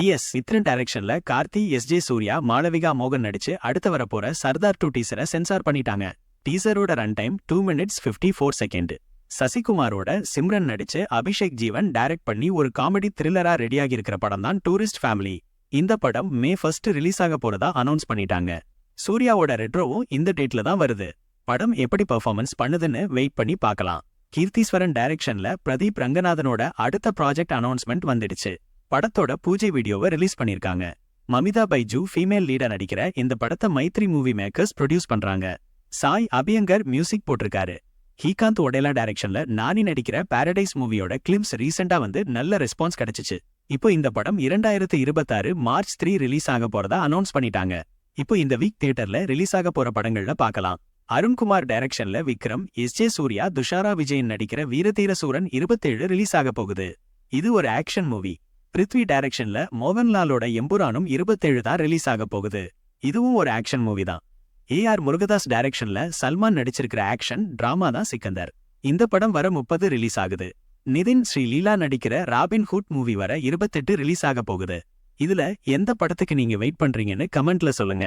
S Chithran டைரக்ஷன்ல Karthi S J Suryah Malavika மோகன் நடிச்சு அடுத்து வரப்போற சர்தார் டூ டீசரை சென்சார் பண்ணிட்டாங்க. டீசரோட run time two minutes fifty four second சசிகுமாரோட Simran நடிச்சு அபிஷேக் ஜீவன் டைரக்ட் பண்ணி ஒரு காமெடி த்ரில்லரா ரெடியாகி இருக்கிற படம் தான் டூரிஸ்ட் ஃபேமிலி. இந்த படம் மே ஃபர்ஸ்ட் ரிலீஸ் ஆக போறதா அனௌன்ஸ் பண்ணிட்டாங்க. சூர்யாவோட ரெட்ரோவும் இந்த டேட்ல தான் வருது. படம் எப்படி பெர்ஃபார்மன்ஸ் பண்ணுதுன்னு வெயிட் பண்ணி பார்க்கலாம். கீர்த்தீஸ்வரன் டைரக்ஷன்ல பிரதீப் ரங்கநாதனோட அடுத்த ப்ராஜெக்ட் அனௌன்ஸ்மெண்ட் வந்துடுச்சு. படத்தோட பூஜை வீடியோவை ரிலீஸ் பண்ணிருக்காங்க. மமிதா பைஜு ஃபீமேல் லீடா நடிக்கிற இந்த படத்தை மைத்ரி மூவி மேக்கர்ஸ் ப்ரொடியூஸ் பண்றாங்க. சாய் அபியங்கர் மியூசிக் போட்டிருக்காரு. ஹீகாந்த் ஒடேலா டைரக்ஷன்ல நானி நடிக்கிற பாரடைஸ் மூவியோட கிளிம்ஸ் ரீசெண்டா வந்து நல்ல ரெஸ்பான்ஸ் கிடைச்சிச்சு. இப்போ இந்த படம் இரண்டாயிரத்து இருபத்தாறு மார்ச் த்ரீ ரிலீஸ் ஆக போறதா அனௌன்ஸ் பண்ணிட்டாங்க. இப்போ இந்த வீக் தியேட்டர்ல ரிலீஸ் ஆக போற படங்கள்ல பார்க்கலாம். அருண்குமார் டைரக்ஷன்ல விக்ரம் எஸ் ஜே சூர்யா துஷாரா விஜயன் நடிக்கிற வீரதீர சூரன் இருபத்தேழு ரிலீஸ் ஆக போகுது. இது ஒரு ஆக்ஷன் மூவி பிருத்வி டைரக்ஷன்ல மோகன்லாலோட எம்புரானும் இருபத்தேழு தான் ரிலீஸ் ஆக போகுது. இதுவும் ஒரு ஆக்ஷன் மூவி தான். ஏஆர் முருகதாஸ் டைரக்ஷன்ல சல்மான் நடிச்சிருக்கிற ஆக்ஷன் டிராமா தான் சிக்கந்தர். இந்த படம் வர முப்பது ரிலீஸ் ஆகுது. நிதின் ஸ்ரீ லீலா நடிக்கிற ராபின் ஹுட் மூவி வர இருபத்தெட்டு ரிலீஸ் ஆக போகுது. இதுல எந்த படத்துக்கு நீங்க வெயிட் பண்றீங்கன்னு கமெண்ட்ல சொல்லுங்க.